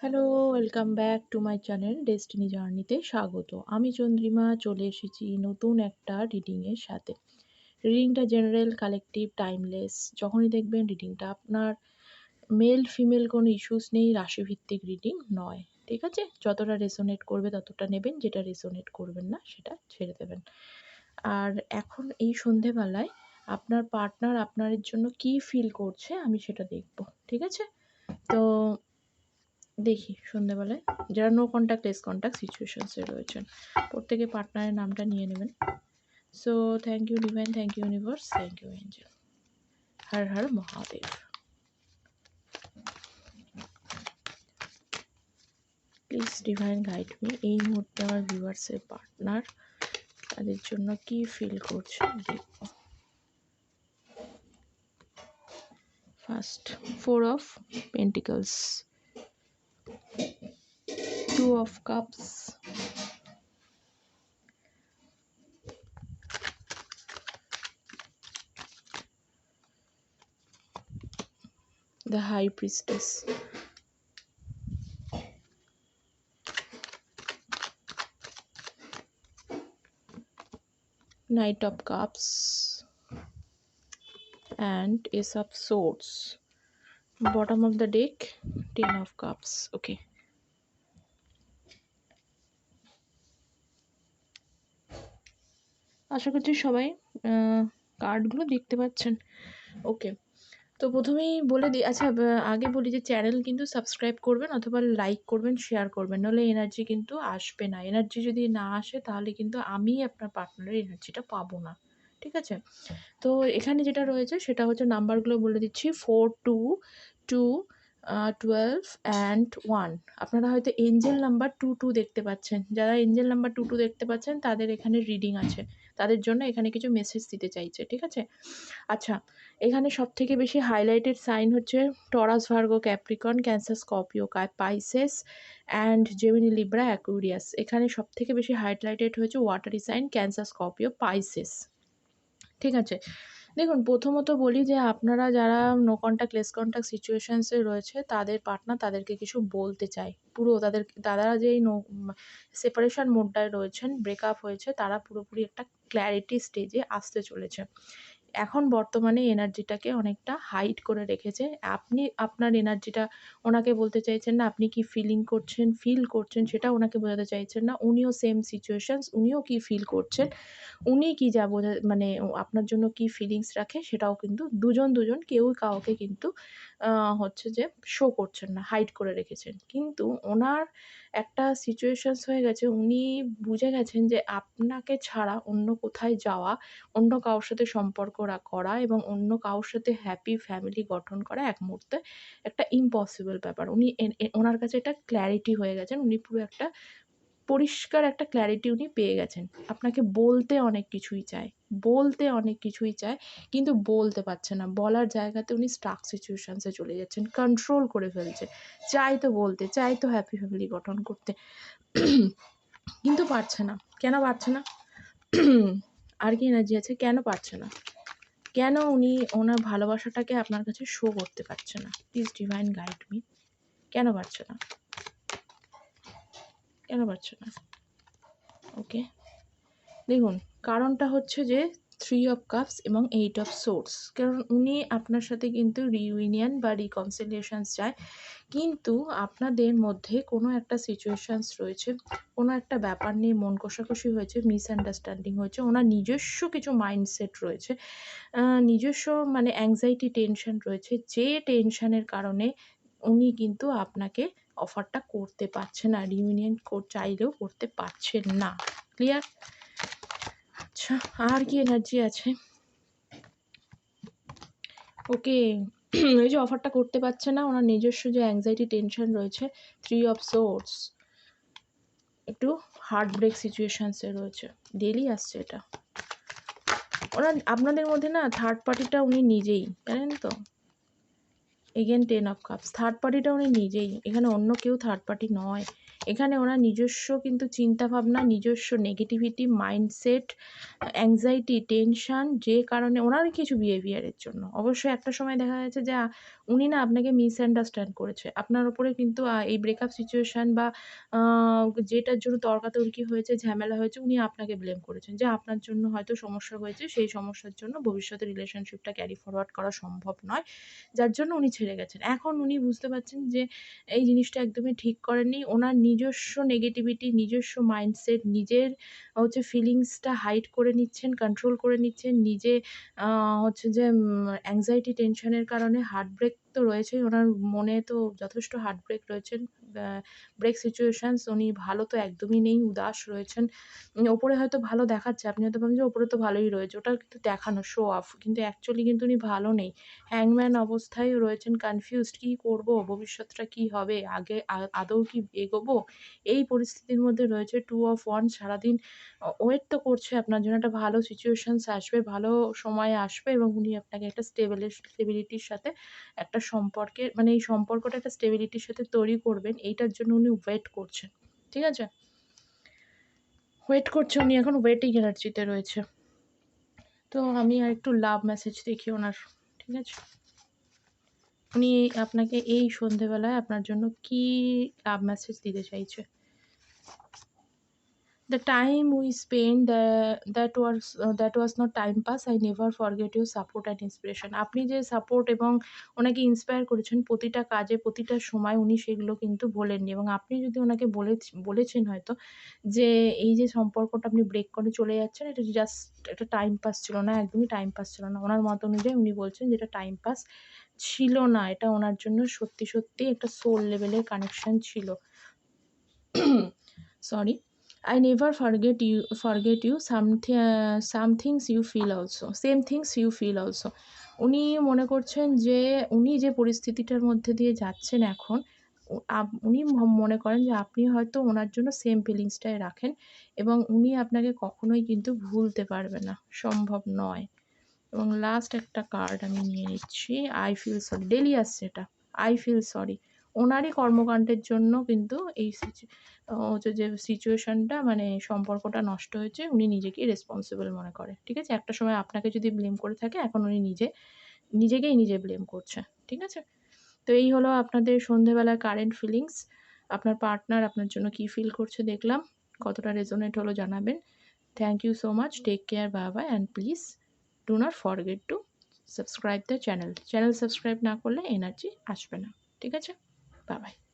Hello, welcome back to my channel destiny জার্নিতে স্বাগত। আমি চন্দ্রিমা, চলে এসেছি নতুন একটা রিডিংয়ের সাথে। রিডিংটা জেনারেল, কালেকটিভ, টাইমলেস। যখনই দেখবেন রিডিংটা আপনার মেল, ফিমেল কোনো ইস্যুস নেই, রাশিভিত্তিক রিডিং নয়, ঠিক আছে? যতটা রেসোনেট করবে ততটা নেবেন, যেটা রেসোনেট করবেন না সেটা ছেড়ে দেবেন। আর এখন এই সন্ধেবেলায় আপনার পার্টনার আপনার জন্য কি ফিল করছে আমি সেটা দেখব, ঠিক আছে? তো দেখি সন্ধ্যেবেলায় যারা নো কন্ট্যাক্ট লেস কন্ট্যাক্ট সিচুয়েশনসে রয়েছেন। প্রত্যেকে পার্টনারের নামটা নিয়ে নেবেন। So thank you divine thank you universe thank you angel Har Har Mahadev. Please divine guide me এই মুহূর্তে আমার ভিউয়ার্সের পার্টনার তাদের জন্য কি ফিল করছে? দেখব first four of pentacles two of cups. The high priestess. Knight of cups and ace of swords bottom of the deck, ten of cups. Okay. আশা করছি সবাই কার্ডগুলো দেখতে পাচ্ছেন। ওকে তো প্রথমেই বলে দিই আচ্ছা আগে বলি যে চ্যানেল কিন্তু সাবস্ক্রাইব করবেন অথবা লাইক করবেন শেয়ার করবেন। নাহলে এনার্জি কিন্তু আসবে না। এনার্জি যদি না আসে, তাহলে কিন্তু আমি আপনার পার্টনারের এনার্জিটা পাবো না। ঠিক আছে? তো এখানে যেটা রয়েছে সেটা হচ্ছে নাম্বারগুলো বলে দিচ্ছি four two two twelve and one আপনারা হয়তো এঞ্জেল নাম্বার টু টু দেখতে পাচ্ছেন। যারা এঞ্জেল নাম্বার টু টু দেখতে পাচ্ছেন, তাদের এখানে রিডিং আছে। তাদের জন্য এখানে কিছু মেসেজ দিতে চাইছে, ঠিক আছে? আচ্ছা এখানে সব থেকে বেশি হাইলাইটেড সাইন হচ্ছে Taurus Virgo Capricorn Cancer Scorpio Pisces and Gemini Libra Aquarius এখানে সব থেকে বেশি হাইলাইটেড হয়েছে watery sign Cancer Scorpio Pisces ঠিক আছে? দেখুন, প্রথমত বলি যে আপনারা যারা নো কন্ট্যাক্ট লেস কন্ট্যাক্ট সিচুয়েশানসে রয়েছে, তাদের পার্টনার তাদেরকে কিছু বলতে চায় পুরো তাদের, তারা যেই নো সেপারেশন মোডটায় রয়েছেন ব্রেকআপ হয়েছে, তারা পুরোপুরি একটা ক্ল্যারিটি স্টেজে আসতে চলেছে। এখন বর্তমানে এনার্জিটাকে অনেকটা হাইড করে রেখেছে। আপনি, আপনার এনার্জিটা ওনাকে বলতে চাইছেন না, আপনি কি ফিলিং করছেন ফিল করছেন সেটা ওনাকে বোঝাতে চাইছেন না। উনিও সেম সিচুয়েশানস উনিও কি ফিল করছেন, উনি কি যা বোঝা মানে আপনার জন্য কি ফিলিংস রাখে সেটাও কিন্তু দুজন দুজন কেউই কাউকে কিন্তু হচ্ছে যে শো করছেন না হাইড করে রেখেছেন। কিন্তু ওনার একটা সিচুয়েশানস হয়ে গেছে, উনি বুঝে গেছেন যে আপনাকে ছাড়া অন্য কোথায় যাওয়া, অন্য কারোর সাথে সম্পর্ক করা এবং অন্য কারোর সাথে হ্যাপি ফ্যামিলি গঠন করা এক মুহূর্তে একটা ইম্পসিবল ব্যাপার। উনি ওনার কাছে এটা ক্ল্যারিটি হয়ে গেছেন, উনি পুরো একটা পরিষ্কার একটা ক্ল্যারিটি উনি পেয়ে গেছেন। আপনাকে বলতে অনেক কিছুই চায়, বলতে অনেক কিছুই চায়, কিন্তু বলতে পারছে না। বলার জায়গাতে উনি স্টাক সিচুয়েশানসে চলে যাচ্ছেন কন্ট্রোল করে ফেলছে। চাই তো বলতে চাই তো হ্যাপি ফ্যামিলি গঠন করতে। কিন্তু পারছে না। কেন পারছে না? আর কি এনার্জি আছে? কেন পারছে না? কেন উনি ওনার ভালোবাসাটাকে আপনার কাছে শো করতে পারছে না? প্লিজ ডিভাইন গাইড মি কেন পারছে না? কেন পারছে না? ওকে দেখুন, কারণটা হচ্ছে যে থ্রি অফ কাপস এবং এইট অফ সোর্স কারণ উনি আপনার সাথে কিন্তু রিউনিয়ন বা রিকনসিলিয়েশনস চায়। কিন্তু আপনাদের মধ্যে কোনো একটা সিচুয়েশানস রয়েছে, কোনো একটা ব্যাপার নিয়ে মন কষাকষি হয়েছে মিসআন্ডারস্ট্যান্ডিং হয়েছে, ওনার নিজস্ব কিছু মাইন্ডসেট রয়েছে নিজস্ব মানে অ্যাংজাইটি টেনশন রয়েছে, যে টেনশনের কারণে উনি কিন্তু আপনাকে অফারটা করতে পারছে না রিউনিয়ন চাইলেও করতে পারছেন না। ক্লিয়ার আচ্ছা আর কি এনার্জি আছে? ওকে এই যে অফারটা করতে পারছে না, ওনার নিজস্ব যে অ্যাংজাইটি টেনশন রয়েছে থ্রি অফ সোর্স একটু হার্ট ব্রেক সিচুয়েশানসে রয়েছে ডেলি আসছে এটা। ওনার, আপনাদের মধ্যে না থার্ড পার্টিটা উনি নিজেই, জানেন তো? Again ten of cups third পার্টিটা উনি নিজেই, এখানে অন্য কেউ থার্ড পার্টি নয়। এখানে ওনার নিজস্ব কিন্তু চিন্তাভাবনা, নিজস্ব নেগেটিভিটি মাইন্ডসেট অ্যাংজাইটি টেনশান যে কারণে ওনার কিছু বিহেভিয়ারের জন্য। অবশ্যই একটা সময় দেখা গেছে যে উনি না আপনাকে মিসআন্ডারস্ট্যান্ড করেছে। আপনার ওপরে কিন্তু এই ব্রেকআপ সিচুয়েশান বা যেটার জন্য তর্কাতর্কি হয়েছে, ঝামেলা হয়েছে, উনি আপনাকে ব্লেম করেছেন যে, আপনার জন্য হয়তো সমস্যা হয়েছে, সেই সমস্যার জন্য ভবিষ্যতে রিলেশনশিপটা ক্যারি ফরওয়ার্ড করা সম্ভব নয়। যার জন্য উনি ছেড়ে গেছেন। এখন উনি বুঝতে পারছেন যে, এই জিনিসটা একদমই ঠিক করেননি। ওনার নিজস্ব নেগেটিভিটি নিজস্ব মাইন্ডসেট নিজের হচ্ছে ফিলিংসটা হাইড করে নিচ্ছেন কন্ট্রোল করে নিচ্ছেন, নিজে হচ্ছে যে অ্যাংজাইটি টেনশনের কারণে হার্ট ব্রেক তো রয়েছেই, ওনার মনে তো যথেষ্ট হার্ট ব্রেক রয়েছেন। ব্রেক সিচুয়েশানস উনি ভালো তো একদমই নেই, উদাস রয়েছেন। ওপরে হয়তো ভালো দেখাচ্ছে, আপনি হয়তো ভাবেন যে ওপরে তো ভালোই রয়েছে, ওটা কিন্তু দেখানো শো অফ কিন্তু অ্যাকচুয়ালি কিন্তু উনি ভালো নেই। হ্যাংম্যান অবস্থায় রয়েছেন কনফিউজড কী করব, ভবিষ্যৎটা কী হবে, আগে আদৌ কি এগোবো? এই পরিস্থিতির মধ্যে রয়েছে টু অফ ওয়ান সারাদিন ওয়েট তো করছে, আপনার জন্য একটা ভালো সিচুয়েশানস আসবে, ভালো সময় আসবে, এবং উনি আপনাকে একটা স্টেবল স্টেবিলিটির সাথে একটা সম্পর্কে মানে এই সম্পর্কটা একটা স্টেবিলিটির সাথে তৈরি করবেন এইটার জন্য উনি ওয়েট করছেন, ঠিক আছে? ওয়েট করছে, উনি এখন ওয়েটিং এনার্জিতে রয়েছে। তো আমি আর একটু লাভ মেসেজ দেখি ওনার, ঠিক আছে? উনি আপনাকে এই সন্ধেবেলায় আপনার জন্য কি লাভ মেসেজ দিতে চাইছে? The time we spent the, that was uh, that was not time pass. I never forget your support and inspiration. আপনি যে সাপোর্ট এবং ওনাকে ইন্সপায়ার করেছেন প্রতিটা কাজে প্রতিটা সময় উনি সেগুলো কিন্তু বলেননি। এবং আপনি যদি ওনাকে বলে বলেছেন হয়তো যে এই যে সম্পর্কটা আপনি ব্রেক করে চলে যাচ্ছেন এটা জাস্ট একটা টাইম পাস ছিল না একদমই টাইম পাস ছিল না। ওনার মত অনুযায়ী উনি বলছেন যেটা টাইম পাস ছিল না। এটা ওনার জন্য সত্যি সত্যি একটা সোল লেভেলের কানেকশন ছিল। Sorry I never forget you forget you uh, some things you feel also. Same things you feel উনি মনে করছেন যে উনি যে পরিস্থিতিটার মধ্যে দিয়ে যাচ্ছেন এখন উনি মনে করেন যে আপনি হয়তো ওনার জন্য সেম ফিলিংসটাই রাখেন এবং উনি আপনাকে কখনোই কিন্তু ভুলতে পারবে না। সম্ভব নয়। এবং লাস্ট একটা কার্ড আমি নিয়ে নিচ্ছি। আই ফিল সরি ডেলি আসছে এটা। আই ফিল সরি ওনারই কর্মকাণ্ডের জন্য কিন্তু এই হচ্ছে যে সিচুয়েশনটা মানে সম্পর্কটা নষ্ট হয়েছে, উনি নিজেকেই রেসপন্সিবল মনে করে। ঠিক আছে? একটা সময় আপনাকে যদি ব্লেম করে থাকে, এখন উনি নিজে, নিজেকেই নিজে ব্লেম করছে। ঠিক আছে? তো এই হলো আপনাদের সন্ধেবেলায় কারেন্ট ফিলিংস আপনার পার্টনার আপনার জন্য কী ফিল করছে দেখলাম। কতটা রেজোনেট হলো জানাবেন। Thank you so much take care বাবা and please do not forget to subscribe the channel channel subscribe না করলে এনার্জি আসবে না। ঠিক আছে? Bye bye.